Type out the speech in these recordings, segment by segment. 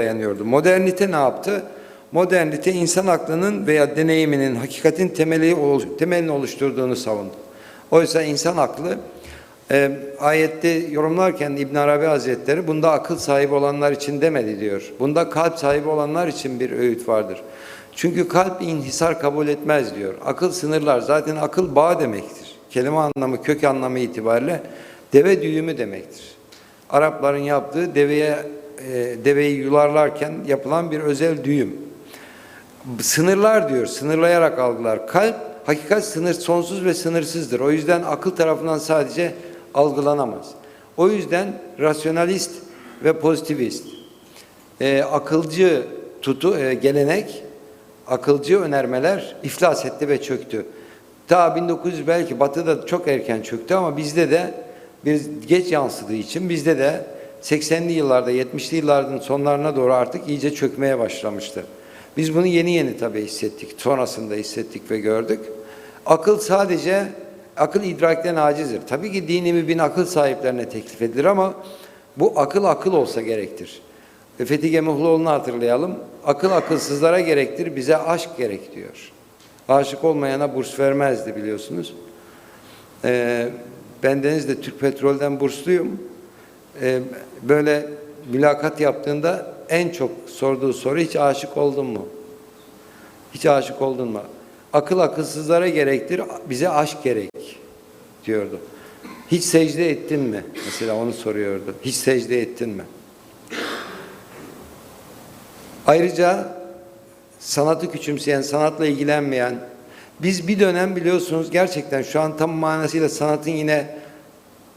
dayanıyordu. Modernite ne yaptı? Modernite insan aklının veya deneyiminin hakikatin temeli temelini oluşturduğunu savundu. Oysa insan aklı e, ayette yorumlarken İbn Arabi Hazretleri bunda akıl sahibi olanlar için demedi diyor. Bunda kalp sahibi olanlar için bir öğüt vardır. Çünkü kalp inhisar kabul etmez diyor. Akıl sınırlar. Zaten akıl bağ demektir. Kelime anlamı, kök anlamı itibariyle deve düğümü demektir. Arapların yaptığı deveye e, deveyi yularlarken yapılan bir özel düğüm. Sınırlar diyor, sınırlayarak algılar. Kalp, hakikat sınır, sonsuz ve sınırsızdır. O yüzden akıl tarafından sadece algılanamaz. O yüzden rasyonalist ve pozitivist, e, akılcı tutu, e, gelenek, akılcı önermeler iflas etti ve çöktü. Ta 1900 belki batıda çok erken çöktü ama bizde de bir geç yansıdığı için bizde de 80'li yıllarda 70'li yılların sonlarına doğru artık iyice çökmeye başlamıştı. Biz bunu yeni yeni tabii hissettik. Sonrasında hissettik ve gördük. Akıl sadece akıl idrakten acizdir. Tabii ki dini mübin akıl sahiplerine teklif edilir ama bu akıl akıl olsa gerektir. Ve Fethi Gemuhluoğlu'nu hatırlayalım. Akıl akılsızlara gerektir, bize aşk gerek diyor. Aşık olmayana burs vermezdi biliyorsunuz. Ee, bendeniz de Türk Petrol'den bursluyum. Ee, böyle mülakat yaptığında en çok sorduğu soru hiç aşık oldun mu? Hiç aşık oldun mu? Akıl akılsızlara gerektir, bize aşk gerek diyordu. Hiç secde ettin mi? Mesela onu soruyordu. Hiç secde ettin mi? Ayrıca sanatı küçümseyen, sanatla ilgilenmeyen, biz bir dönem biliyorsunuz gerçekten şu an tam manasıyla sanatın yine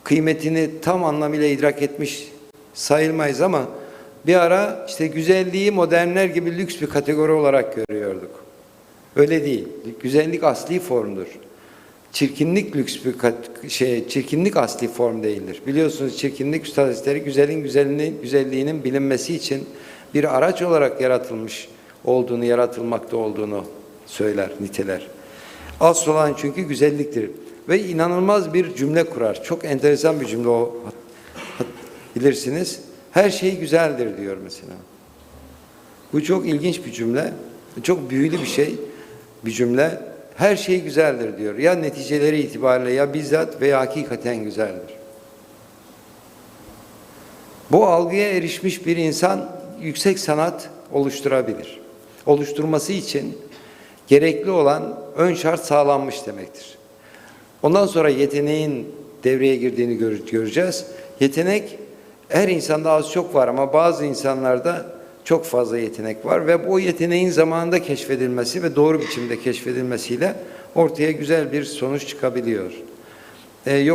kıymetini tam anlamıyla idrak etmiş sayılmayız ama bir ara işte güzelliği modernler gibi lüks bir kategori olarak görüyorduk. Öyle değil. Güzellik asli formdur. Çirkinlik lüks bir şey, çirkinlik asli form değildir. Biliyorsunuz çirkinlik üstad güzelin güzelliğinin, güzelliğinin bilinmesi için bir araç olarak yaratılmış olduğunu, yaratılmakta olduğunu söyler, niteler. Asıl olan çünkü güzelliktir. Ve inanılmaz bir cümle kurar. Çok enteresan bir cümle o. Bilirsiniz. Her şey güzeldir diyor mesela. Bu çok ilginç bir cümle. Çok büyülü bir şey. Bir cümle. Her şey güzeldir diyor. Ya neticeleri itibariyle ya bizzat veya hakikaten güzeldir. Bu algıya erişmiş bir insan yüksek sanat oluşturabilir. Oluşturması için gerekli olan ön şart sağlanmış demektir. Ondan sonra yeteneğin devreye girdiğini gör- göreceğiz. Yetenek her insanda az çok var ama bazı insanlarda çok fazla yetenek var ve bu yeteneğin zamanında keşfedilmesi ve doğru biçimde keşfedilmesiyle ortaya güzel bir sonuç çıkabiliyor. Ee, yok